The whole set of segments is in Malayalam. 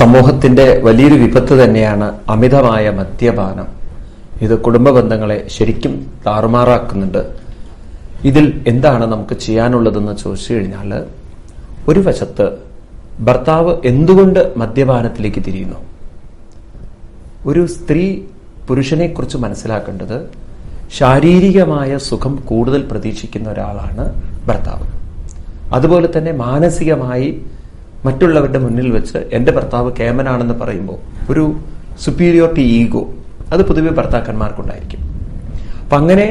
സമൂഹത്തിന്റെ വലിയൊരു വിപത്ത് തന്നെയാണ് അമിതമായ മദ്യപാനം. ഇത് കുടുംബ ബന്ധങ്ങളെ ശരിക്കും താറുമാറാക്കുന്നുണ്ട്. ഇതിൽ എന്താണ് നമുക്ക് ചെയ്യാനുള്ളതെന്ന് ചോദിച്ചു കഴിഞ്ഞാൽ ഒരു വശത്ത് ഭർത്താവ് എന്തുകൊണ്ട് മദ്യപാനത്തിലേക്ക് തിരിയുന്നു? ഒരു സ്ത്രീ പുരുഷനെക്കുറിച്ച് മനസ്സിലാക്കേണ്ടത് ശാരീരികമായ സുഖം കൂടുതൽ പ്രതീക്ഷിക്കുന്ന ഒരാളാണ് ഭർത്താവ്. അതുപോലെ തന്നെ മാനസികമായി മറ്റുള്ളവരുടെ മുന്നിൽ വെച്ച് എന്റെ ഭർത്താവ് കേമനാണെന്ന് പറയുമ്പോൾ ഒരു സുപ്പീരിയോറിറ്റി ഈഗോ അത് പൊതുവെ ഭർത്താക്കന്മാർക്കുണ്ടായിരിക്കും. അപ്പം അങ്ങനെ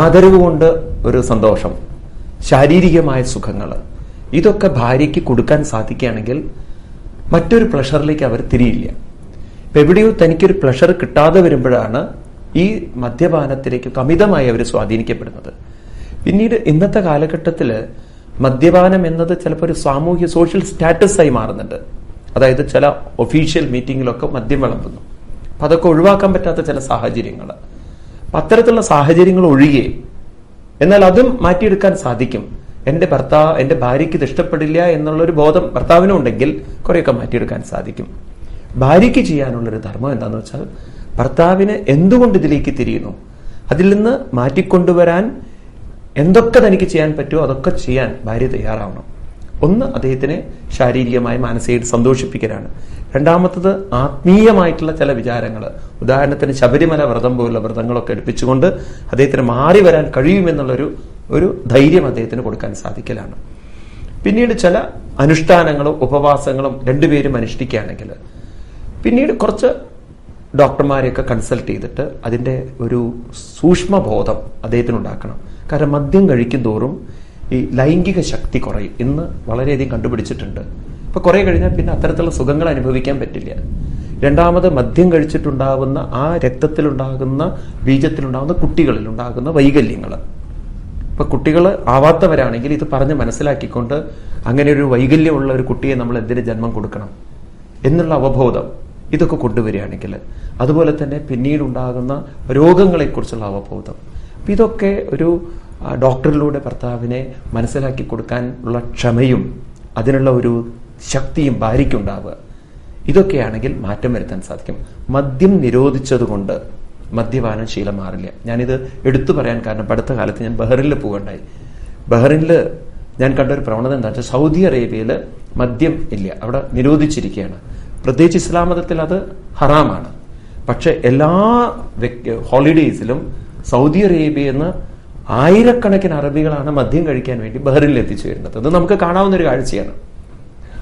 ആദരവ് കൊണ്ട് ഒരു സന്തോഷം ശാരീരികമായ സുഖങ്ങൾ ഇതൊക്കെ ഭാര്യയ്ക്ക് കൊടുക്കാൻ സാധിക്കുകയാണെങ്കിൽ മറ്റൊരു പ്ലഷറിലേക്ക് അവർ തിരിയില്ല. ഇപ്പൊ എവിടെയോ തനിക്കൊരു പ്ലഷർ കിട്ടാതെ വരുമ്പോഴാണ് ഈ മദ്യപാനത്തിലേക്ക് അമിതമായി അവർ സ്വാധീനിക്കപ്പെടുന്നത്. പിന്നീട് ഇന്നത്തെ കാലഘട്ടത്തിൽ മദ്യപാനം എന്നത് ചിലപ്പോൾ ഒരു സാമൂഹ്യ സോഷ്യൽ സ്റ്റാറ്റസ് ആയി മാറുന്നുണ്ട്. അതായത് ചില ഒഫീഷ്യൽ മീറ്റിങ്ങിലൊക്കെ മദ്യം വിളമ്പുന്നു. അപ്പൊ അതൊക്കെ ഒഴിവാക്കാൻ പറ്റാത്ത ചില സാഹചര്യങ്ങൾ. അപ്പൊ അത്തരത്തിലുള്ള സാഹചര്യങ്ങൾ ഒഴികെ എന്നാൽ അതും മാറ്റിയെടുക്കാൻ സാധിക്കും. എന്റെ ഭർത്താവ് എന്റെ ഭാര്യയ്ക്ക് ഇത് ഇഷ്ടപ്പെടില്ല എന്നുള്ളൊരു ബോധം ഭർത്താവിനും ഉണ്ടെങ്കിൽ കുറെയൊക്കെ മാറ്റിയെടുക്കാൻ സാധിക്കും. ഭാര്യയ്ക്ക് ചെയ്യാനുള്ളൊരു ധർമ്മം എന്താന്ന് വെച്ചാൽ ഭർത്താവിന് എന്തുകൊണ്ട് ഇതിലേക്ക് തിരിയുന്നു? അതിൽ നിന്ന് മാറ്റിക്കൊണ്ടുവരാൻ എന്തൊക്കെ തനിക്ക് ചെയ്യാൻ പറ്റുമോ അതൊക്കെ ചെയ്യാൻ ഭാര്യ തയ്യാറാവണം. ഒന്ന് അദ്ദേഹത്തിനെ ശാരീരികമായി മാനസികമായിട്ട് സന്തോഷിപ്പിക്കലാണ്. രണ്ടാമത്തത് ആത്മീയമായിട്ടുള്ള ചില വിചാരങ്ങൾ ഉദാഹരണത്തിന് ശബരിമല വ്രതം പോലുള്ള വ്രതങ്ങളൊക്കെ എടുപ്പിച്ചുകൊണ്ട് അദ്ദേഹത്തിന് മാറി വരാൻ കഴിയുമെന്നുള്ളൊരു ഒരു ധൈര്യം അദ്ദേഹത്തിന് കൊടുക്കാൻ സാധിക്കലാണ്. പിന്നീട് ചില അനുഷ്ഠാനങ്ങളും ഉപവാസങ്ങളും രണ്ടുപേരും അനുഷ്ഠിക്കുകയാണെങ്കിൽ പിന്നീട് കുറച്ച് ഡോക്ടർമാരെയൊക്കെ കൺസൾട്ട് ചെയ്തിട്ട് അതിന്റെ ഒരു സൂക്ഷ്മബോധം അദ്ദേഹത്തിന് ഉണ്ടാക്കണം കാരണം മദ്യം കഴിക്കും തോറും ഈ ലൈംഗിക ശക്തി കുറയും ഇന്ന് വളരെയധികം കണ്ടുപിടിച്ചിട്ടുണ്ട്. ഇപ്പൊ കുറെ കഴിഞ്ഞാൽ പിന്നെ അത്തരത്തിലുള്ള സുഖങ്ങൾ അനുഭവിക്കാൻ പറ്റില്ല. രണ്ടാമത് മദ്യം കഴിച്ചിട്ടുണ്ടാകുന്ന ആ രക്തത്തിലുണ്ടാകുന്ന ബീജത്തിലുണ്ടാകുന്ന കുട്ടികളിൽ ഉണ്ടാകുന്ന വൈകല്യങ്ങൾ ഇപ്പൊ കുട്ടികൾ ആവാത്തവരാണെങ്കിൽ ഇത് പറഞ്ഞ് മനസ്സിലാക്കിക്കൊണ്ട് അങ്ങനെ ഒരു വൈകല്യമുള്ള ഒരു കുട്ടിയെ നമ്മൾ എന്തിന് ജന്മം കൊടുക്കണം എന്നുള്ള അവബോധം ഇതൊക്കെ കൊണ്ടുവരികയാണെങ്കിൽ. അതുപോലെ തന്നെ പിന്നീടുണ്ടാകുന്ന രോഗങ്ങളെക്കുറിച്ചുള്ള അവബോധം. അപ്പം ഇതൊക്കെ ഒരു ഡോക്ടറിലൂടെ ഭർത്താവിനെ മനസ്സിലാക്കി കൊടുക്കാൻ ഉള്ള ക്ഷമയും അതിനുള്ള ഒരു ശക്തിയും ഭാര്യയ്ക്കുണ്ടാവുക. ഇതൊക്കെയാണെങ്കിൽ മാറ്റം വരുത്താൻ സാധിക്കും. മദ്യം നിരോധിച്ചതുകൊണ്ട് മദ്യപാനം ശീലം മാറില്ല. ഞാനിത് എടുത്തു പറയാൻ കാരണം അടുത്ത കാലത്ത് ഞാൻ ബഹ്റിനിൽ പോകണ്ടായി. ബഹ്റിനിൽ ഞാൻ കണ്ട ഒരു പ്രവണത എന്താ വെച്ചാൽ സൗദി അറേബ്യയിൽ മദ്യം ഇല്ല. അവിടെ നിരോധിച്ചിരിക്കുകയാണ്. പ്രത്യേകിച്ച് ഇസ്ലാം മതത്തിൽ അത് ഹറാമാണ്. പക്ഷെ എല്ലാ ഹോളിഡേയ്സിലും സൗദി അറേബ്യയിൽ നിന്ന് ആയിരക്കണക്കിന് അറബികളാണ് മദ്യം കഴിക്കാൻ വേണ്ടി ബഹറിൽ എത്തിച്ചു വരുന്നത്. അത് നമുക്ക് കാണാവുന്ന ഒരു കാഴ്ചയാണ്.